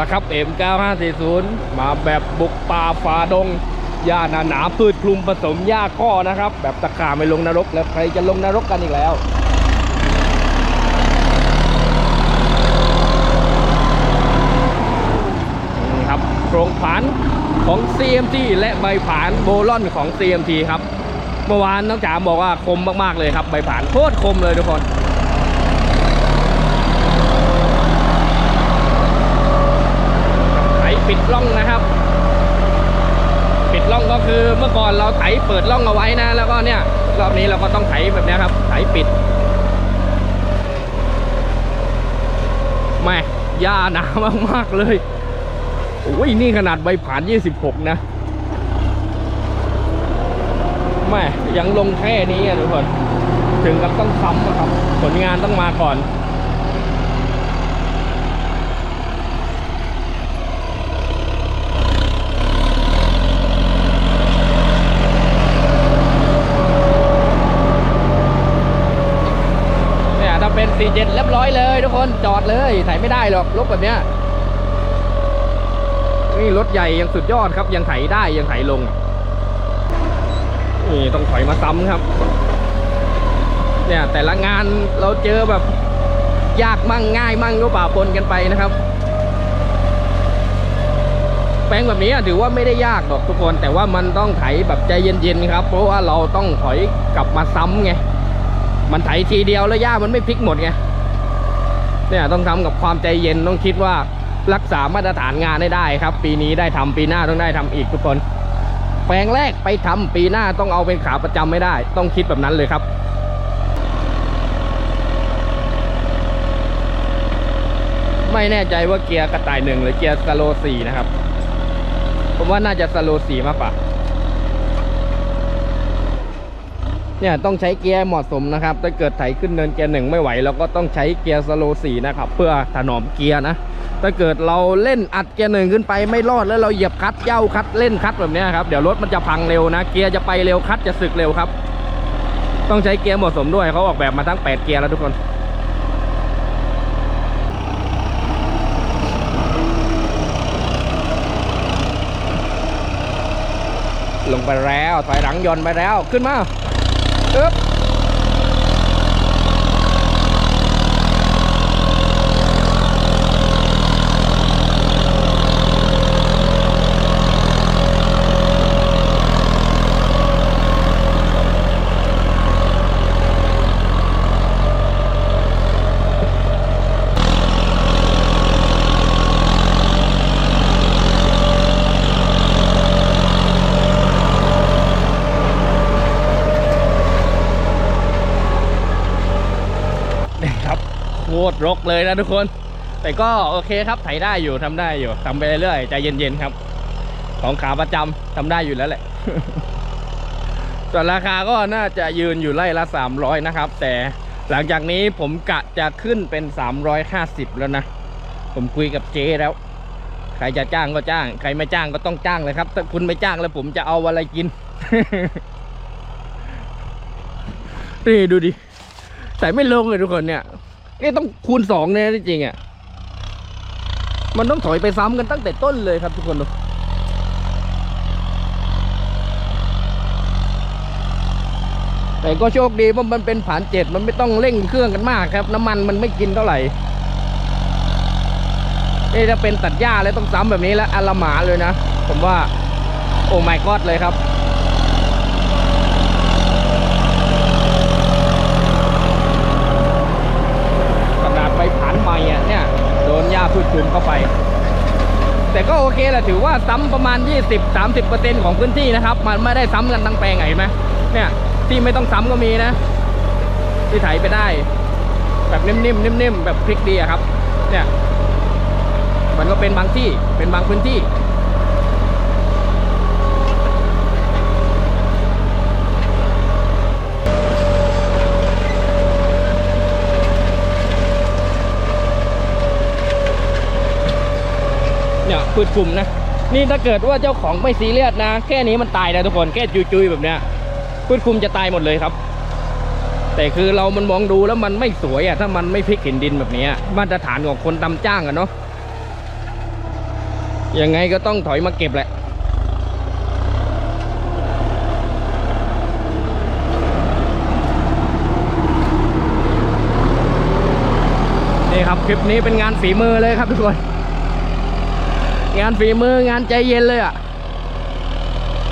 ละครับ M9540 มาแบบบุกป่าฝ่าดงหญ้าหนาหนาพืชคลุมผสมหญ้าข้อนะครับ แบบตะขาไม่ลงนรก แล้วใครจะลงนรกกันอีกแล้วนี่ครับโครงผานของ CMT และใบผานโบลอนของ CMT ครับ เมื่อวานน้องจ๋าบอกว่าคมมากๆเลยครับ ใบผานโคตรคมเลยทุกคน ไถ ปิดล่องนะครับ ปิดล่องก็คือเมื่อก่อนเราไถเปิดล่องเอาไว้นะ แล้วก็เนี่ยรอบนี้เราก็ต้องไถแบบนี้ครับไถปิดแม่หญ้าหนามากๆเลยโอ้ยนี่ขนาดใบผ่าน 26 นะแม่ยังลงแค่นี้อะทุกคน ถึงกับต้องซ้ำอะครับ ผลงานต้องมาก่อน เนี่ยถ้าเป็น 47 เรียบร้อย เลยทุกคนจอดเลยไถไม่ได้หรอกรถแบบเนี้ยนี่รถใหญ่ยังสุดยอดครับ ยังไถได้ยังไถลงนี่ต้องถอยมาซ้ำครับ เนี่ยแต่ละงานเราเจอแบบยากมั่งง่ายมั่งก็ป่าปนกันไปนะครับ แปลงแบบนี้ถือว่าไม่ได้ยากหรอกทุกคน แต่ว่ามันต้องไถแบบใจเย็นๆครับ เพราะว่าเราต้องถอยกลับมาซ้ำไงมันไถทีเดียวแล้วหญ้ามันไม่พลิกหมดไง เนี่ยต้องทำกับความใจเย็นต้องคิดว่ารักษามาตรฐานงานให้ได้ครับ ปีนี้ได้ทำปีหน้าต้องได้ทำอีกทุกคน แปลงแรกไปทำปีหน้าต้องเอาเป็นขาประจำไม่ได้ ต้องคิดแบบนั้นเลยครับไม่แน่ใจว่าเกียร์กระต่ายหนึ่งหรือเกียร์สโลสี่นะครับ ผมว่าน่าจะสโลสี่มากกว่า เนี่ยต้องใช้เกียร์เหมาะสมนะครับ ถ้าเกิดไถขึ้นเนินเกียร์หนึ่งไม่ไหวเราก็ต้องใช้เกียร์สโลสี่นะครับ เพื่อถนอมเกียร์นะ ถ้าเกิดเราเล่นอัดเกียร์หนึ่งขึ้นไปไม่รอดแล้วเราเหยียบคัดเย่าคัดเล่นคัดแบบนี้ครับ เดี๋ยวรถมันจะพังเร็วนะ เกียร์จะไปเร็วคัดจะสึกเร็วครับ ต้องใช้เกียร์เหมาะสมด้วยเขาออกแบบมาทั้ง 8 เกียร์แล้วทุกคนลงไปแล้วถอยหลังยนต์ไปแล้วขึ้นมา ตรรกเลยนะทุกคน แต่ก็โอเคครับไถได้อยู่ทำได้อยู่ทำไปเรื่อยๆใจเย็นๆครับ ของขาประจำทำได้อยู่แล้วแหละส่วนราคาก็น่าจะยืนอยู่ไล่ละ 300 นะครับ แต่หลังจากนี้ผมกะจะขึ้นเป็น 350 แล้วนะ ผมคุยกับเจแล้ว ใครจะจ้างก็จ้าง ใครไม่จ้างก็ต้องจ้างเลยครับ ถ้าคุณไม่จ้างแล้วผมจะเอาอะไรกินนี่ดูดิใส่ไม่ลงเลยทุกคนเนี่ย นี่ต้องคูณสองเนี่ยจริงอะ มันต้องถอยไปซ้ำกันตั้งแต่ต้นเลยครับทุกคนดูแต่ก็โชคดีว่ามันเป็นผ่านเจ็ดมันไม่ต้องเร่งเครื่องกันมากครับ น้ำมันมันไม่กินเท่าไหร่นี่ถ้าเป็นตัดหญ้าแล้วต้องซ้ำแบบนี้แล้วอัลละหมาเลยนะ ผมว่า โอ้ my god เลยครับ ขนาดไปผ่านใหม่อะเนี่ย โดนหญ้าพืชคลุมเข้าไป แต่ก็โอเคแหละถือว่าซ้ำประมาณ 20-30%ของพื้นที่นะครับ มันไม่ได้ซ้ำกันตั้งแปลงไงเห็นไหมเนี่ยที่ไม่ต้องซ้ำก็มีนะ ที่ไถไปได้ แบบนิ่มๆนิ่มๆแบบพลิกดีครับ เนี่ยมันก็เป็นบางที่เป็นบางพื้นที่ เนี่ยพืชกลุ่มนะ นี่ถ้าเกิดว่าเจ้าของไม่ซีเรียสนะ แค่นี้มันตายนะทุกคนแค่จุยๆแบบเนี้ยพืชกลุ่มจะตายหมดเลยครับ แต่คือเรามันมองดูแล้วมันไม่สวยอะถ้ามันไม่พลิกหินดินแบบนี้มาตรฐานของคนตำจ้างอะเนาะยังไงก็ต้องถอยมาเก็บแหละนี่ครับคลิปนี้เป็นงานฝีมือเลยครับทุกคน งานฝีมืองานใจเย็นเลยอะ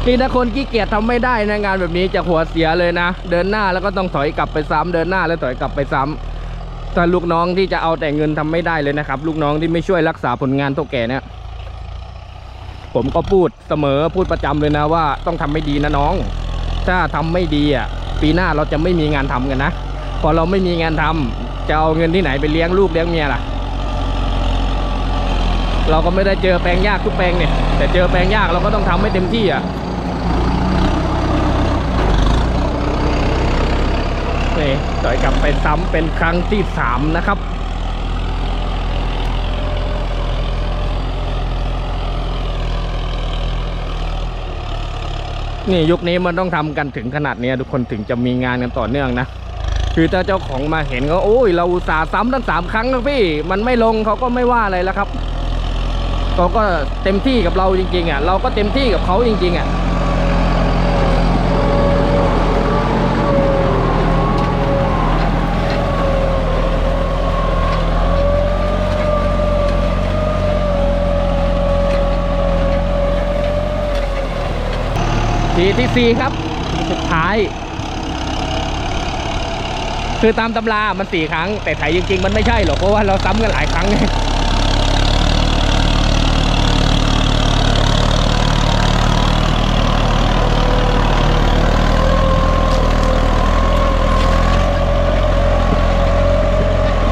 นี่ถ้าคนขี้เกียจทำไม่ได้นะงานแบบนี้จะหัวเสียเลยนะ เดินหน้าแล้วก็ต้องถอยกลับไปซ้ำเดินหน้าแล้วถอยกลับไปซ้ำถ้าลูกน้องที่จะเอาแต่เงินทำไม่ได้เลยนะครับ ลูกน้องที่ไม่ช่วยรักษาผลงานเท่าแก่เนี่ยผมก็พูดเสมอพูดประจำเลยนะว่าต้องทำไม่ดีนะน้อง ถ้าทำไม่ดีอะปีหน้าเราจะไม่มีงานทำกันนะพอเราไม่มีงานทำจะเอาเงินที่ไหนไปเลี้ยงลูกเลี้ยงเมียล่ะ เราก็ไม่ได้เจอแปลงยากทุกแปลงเนี่ย แต่เจอแปลงยากเราก็ต้องทำให้เต็มที่อะนี่ต่อยกลับไปซ้ำเป็นครั้งที่สามนะครับนี่ยุคนี้มันต้องทำกันถึงขนาดเนี้ยทุกคนถึงจะมีงานกันต่อเนื่องนะ คือถ้าเจ้าของมาเห็นก็โอ้ยเราอุตส่าห์ซ้ำตั้งสามครั้งแล้วพี่ มันไม่ลงเขาก็ไม่ว่าอะไรแล้วครับ เขาก็เต็มที่กับเราจริงๆอะเราก็เต็มที่กับเขาจริง ๆอะทีที่สี่ครับ สุดท้าย คือตามตำรามันสี่ครั้ง แต่ไถจริง ๆ มันไม่ใช่หรอกเพราะว่าเราซ้ำกันหลายครั้งไง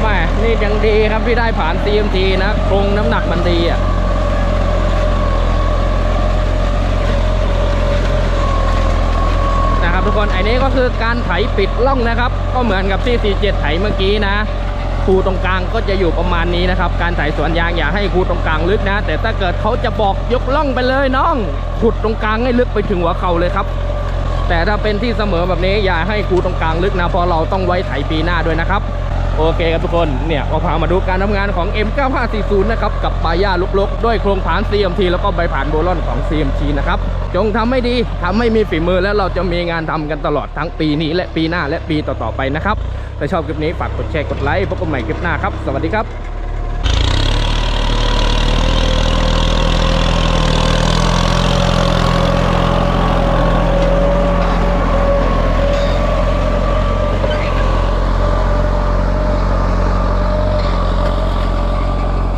แม่ นี่ยังดีครับที่ได้ผ่าน CMT นะโครงน้ำหนักมันดีอะนะครับทุกคนไอ้นี้ก็คือการไถปิดล่องนะครับ ก็เหมือนกับที่ 47 ไถเมื่อกี้นะคูตรงกลางก็จะอยู่ประมาณนี้นะครับ การไถสวนยางอย่าให้คูตรงกลางลึกนะ แต่ถ้าเกิดเขาจะบอกยกล่องไปเลยน้องขุดตรงกลางให้ลึกไปถึงหัวเข่าเลยครับ แต่ถ้าเป็นที่เสมอแบบนี้อย่าให้คูตรงกลางลึกนะเพราะเราต้องไว้ไถปีหน้าด้วยนะครับ โอเคครับทุกคนเนี่ยก็พามาดูการทำงานของ M9540 นะครับกับปลายาลุกๆ ด้วยโครงผาน CMT แล้วก็ใบผ่านโบลอนของ CMT นะครับจงทำให้ดีทำให้มีฝีมือแล้วเราจะมีงานทำกันตลอดทั้งปีนี้และปีหน้าและปีต่อๆไปนะครับถ้าชอบคลิปนี้ฝากกดแชร์กดไลค์พบกันใหม่คลิปหน้าครับ สวัสดีครับ